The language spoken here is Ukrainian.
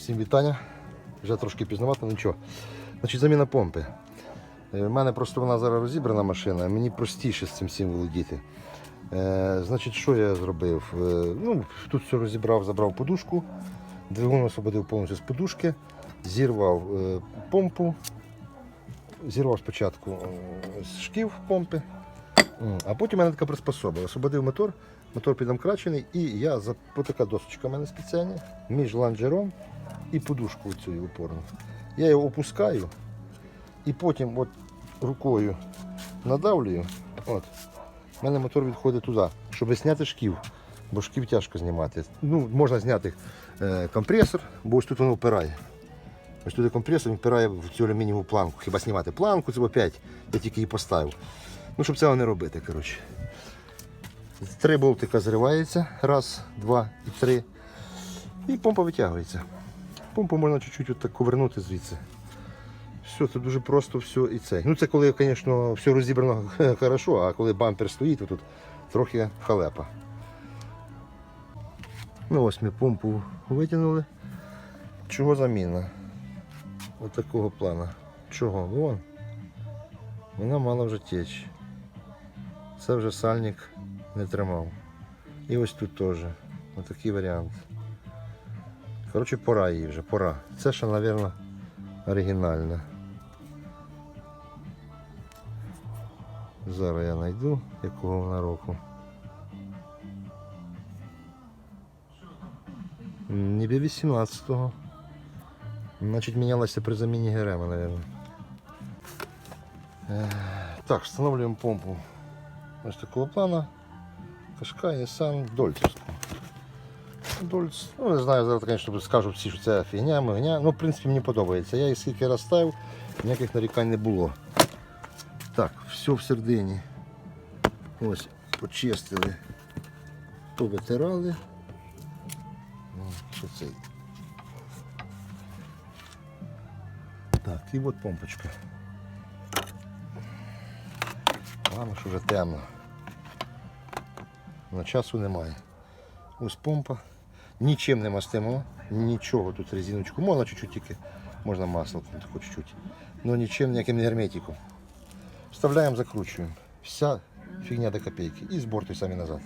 Всім вітання. Вже трошки пізнавато, ну нічого. Значить, заміна помпи. У мене просто вона зараз розібрана машина, мені простіше з цим всім володіти. Е, значить, що я зробив? Е, ну, тут все розібрав, забрав подушку, двигун освободив повністю з подушки, зірвав е, помпу, зірвав спочатку е, з шків помпи, а потім у мене така приспособа. Освободив мотор, мотор підамкрачений, і я така досочка в мене спеціальна між ланжером і подушкою цією опорну. Я його опускаю і потім от рукою надавлюю. От. У мене мотор відходить туди, щоб зняти шків, бо шків тяжко знімати. Ну, можна зняти е, компресор, бо ось тут воно впирає. Ось туди компресор впирає в цю алюмінієву планку. Хіба знімати планку, це опять, я тільки її поставив. Ну, щоб цього не робити. коротше. Три болтика зривається. Раз, два і три. І помпа витягується. Помпу можна чуть-чуть отак ковернути звідси. Все, це дуже просто все і це. Ну це коли, звісно, все розібрано хорошо, а коли бампер стоїть, то тут трохи халепа. Ну ось ми помпу витягнули. Чого заміна? Ось такого плана. Чого? Вон. Вона мала вже теч. Це вже сальник не тримав. І ось тут теж. Ось такий варіант. Коротше, пора їй вже, пора. Це ще, мабуть, оригінальне. Зараз я знайду, якого вона року. Ніби 18-го. Значить, мінялася при заміні ГРМ, мабуть. Так, встановлюємо помпу ось такого плана. Кашка Nissan Дольцевську. Дольц, ну не знаю, зараз, звісно, скажуть всі, що це фігня, мигня. Ну, в принципі, мені подобається. Я їх скільки раз ставив, ніяких нарікань не було. Так, все в середині. Ось, почистили, повитирали. О, Що це? Так, і от помпочка. Ладно, що вже темно. На часу немає. Ось помпа. Нічим не мастимо, нічого тут резиночку. Можна чуть-чуть тільки, можна масло чуть-чуть. Ну нічим, ніяким не герметиком. Вставляємо, закручуємо. Вся фігня до копійки. І з борту самі назад.